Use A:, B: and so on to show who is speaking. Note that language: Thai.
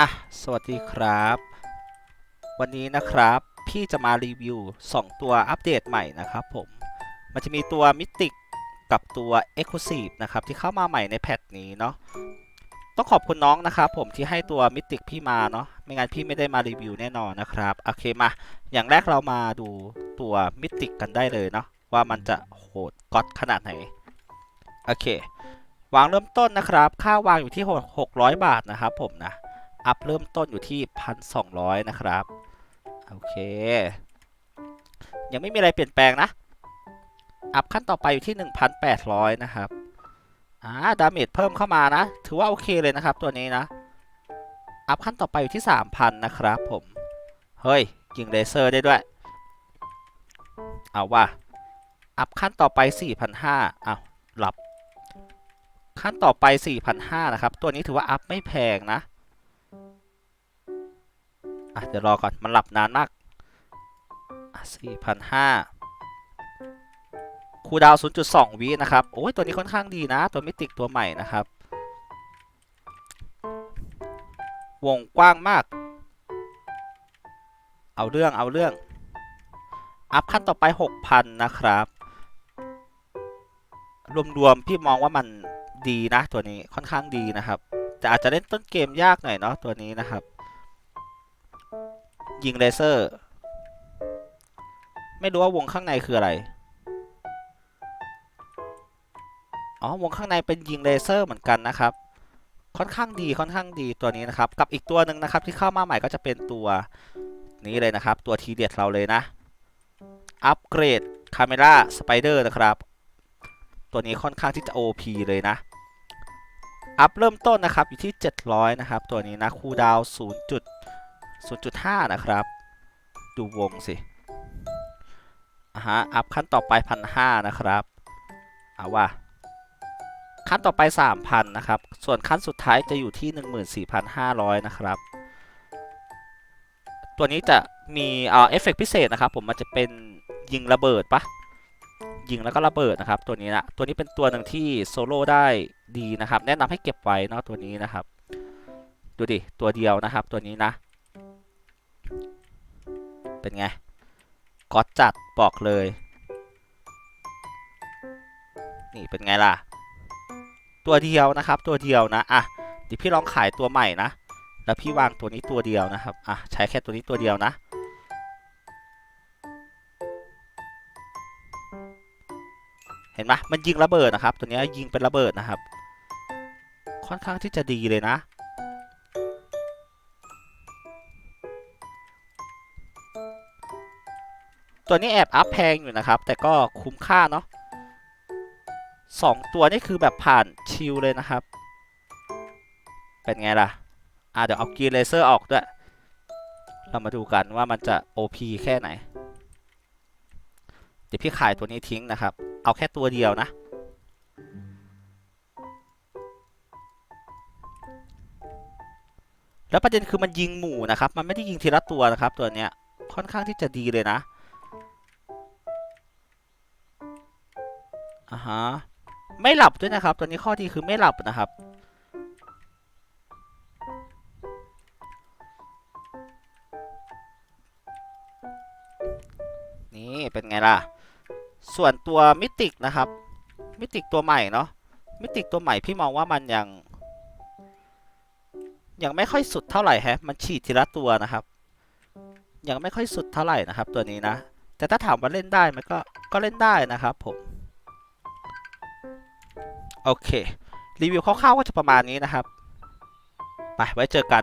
A: อะ สวัสดีครับ วันนี้นะครับพี่จะมารีวิว 2 ตัวอัปเดตใหม่นะครับผม มันจะมีตัวมิติกกับตัว e x c l u s i v e นะครับ ที่เข้ามาใหม่ในแพทนี้เนาะต้องขอบคุณน้องนะครับผมที่ให้ตัวมิติกพี่มาเนาะไม่งั้นพี่ไม่ได้มารีวิวแน่นอนนะครับ โอเคมา อย่างแรกเรามาดูตัวมิติกกันได้เลยเนาะว่ามันจะโหดก๊อตขนาดไหน โอเค วางเริ่มต้นนะครับ ค่าวางอยู่ที่ 600 บาทนะครับผมนะ อัพเริ่มต้นอยู่ที่ 1,200 นะครับ โอเค ยังไม่มีอะไรเปลี่ยนแปลงนะ อัพขั้นต่อไปอยู่ที่ 1,800 นะครับ อ่า ดาเมจเพิ่มเข้ามานะ ถือว่าโอเคเลยนะครับตัวนี้นะ อัพขั้นต่อไปอยู่ที่ 3,000 นะครับผม เฮ้ย ยิงเลเซอร์ได้ด้วย เอาว่าอัพขั้นต่อไป 4,500อ้าวหลับ ขั้นต่อไป 4,500 นะครับ ตัวนี้ถือว่าอัพไม่แพงนะ อะเดี๋ยวรอก่อน มันหลับนานมากสี่พันห้าคูดาว 0.2 วินะครับ โอ้ย ตัวนี้ค่อนข้างดีนะ ตัวมิติกตัวใหม่นะครับ วงกว้างมาก เอาเรื่อง เอาเรื่อง อัพขั้นต่อไป 6,000 นะครับ รวมๆ พี่มองว่ามันดีนะ ตัวนี้ค่อนข้างดีนะครับ แต่อาจจะเล่นต้นเกมยากหน่อยเนาะตัวนี้นะครับ ยิงเลเซอร์ ไม่รู้ว่าวงข้างในคืออะไร อ๋อ วงข้างในเป็นยิงเลเซอร์เหมือนกันนะครับ ค่อนข้างดีค่อนข้างดีตัวนี้นะครับ กับอีกตัวหนึ่งนะครับที่เข้ามาใหม่ก็จะเป็นตัวนี้เลยนะครับ ตัวทีเด็ดเราเลยนะ อัปเกรดคาเมล่าสไปเดอร์นะครับ ตัวนี้ค่อนข้างที่จะ OP เลยนะอัพเริ่มต้นนะครับอยู่ที่ 700 นะครับ ตัวนี้นะคูดาวน์0 0.5 นะครับ ดูวงสิอะฮะ อัพขั้นต่อไป1,500นะครับเอาว่าขั้นต่อไป 3,000 นะครับ ส่วนขั้นสุดท้ายจะอยู่ที่ 14,500 นะครับ ตัวนี้จะมีเอ่อเอฟเฟกต์พิเศษนะครับ ผมมันจะเป็นยิงระเบิดปะยิงแล้วก็ระเบิดนะครับ ตัวนี้นะตัวนี้เป็นตัวหนึ่งที่โซโล่ได้ดีนะครับ แนะนำให้เก็บไว้เนาะตัวนี้นะครับ ดูดิ ตัวเดียวนะครับ ตัวนี้นะ เป็นไงก๊อตจัดบอกเลย นี่เป็นไงล่ะ ตัวเดียวนะครับ ตัวเดียวนะอะเดี๋ยวพี่ลองขายตัวใหม่นะแล้วพี่วางตัวนี้ตัวเดียวนะครับอะใช้แค่ตัวนี้ตัวเดียวนะเห็นไหมมันยิงระเบิดนะครับ ตัวนี้ยิงเป็นระเบิดนะครับ ค่อนข้างที่จะดีเลยนะ ตัวนี้แอบอัพแพงอยู่นะครับ แต่ก็คุ้มค่าเนาะสองตัวนี่คือแบบผ่านชิลเลยนะครับ เป็นไงล่ะ อะเดี๋ยวเอากีเลเซอร์ออกด้วย เรามาดูกันว่ามันจะ OP แค่ไหน เดี๋ยวพี่ขายตัวนี้ทิ้งนะครับ เอาแค่ตัวเดียวนะ แล้วประเด็นคือมันยิงหมู่นะครับ มันไม่ได้ยิงทีละตัวนะครับ ตัวเนี้ยค่อนข้างที่จะดีเลยนะ อ่าฮะ ไม่หลับด้วยนะครับตัวนี้ข้อดีคือไม่หลับนะครับ นี่เป็นไงล่ะ ส่วนตัวมิติกนะครับ มิติกตัวใหม่เนาะ มิติกตัวใหม่พี่มองว่ามันยัง ยังไม่ค่อยสุดเท่าไหร่แฮะ มันฉีดทีละตัวนะครับ ยังไม่ค่อยสุดเท่าไหร่นะครับ ตัวนี้นะ แต่ถ้าถามว่าเล่นได้มันก็ ก็เล่นได้นะครับผม โอเค รีวิวคร่าวๆก็จะประมาณนี้นะครับ ไปไว้เจอกัน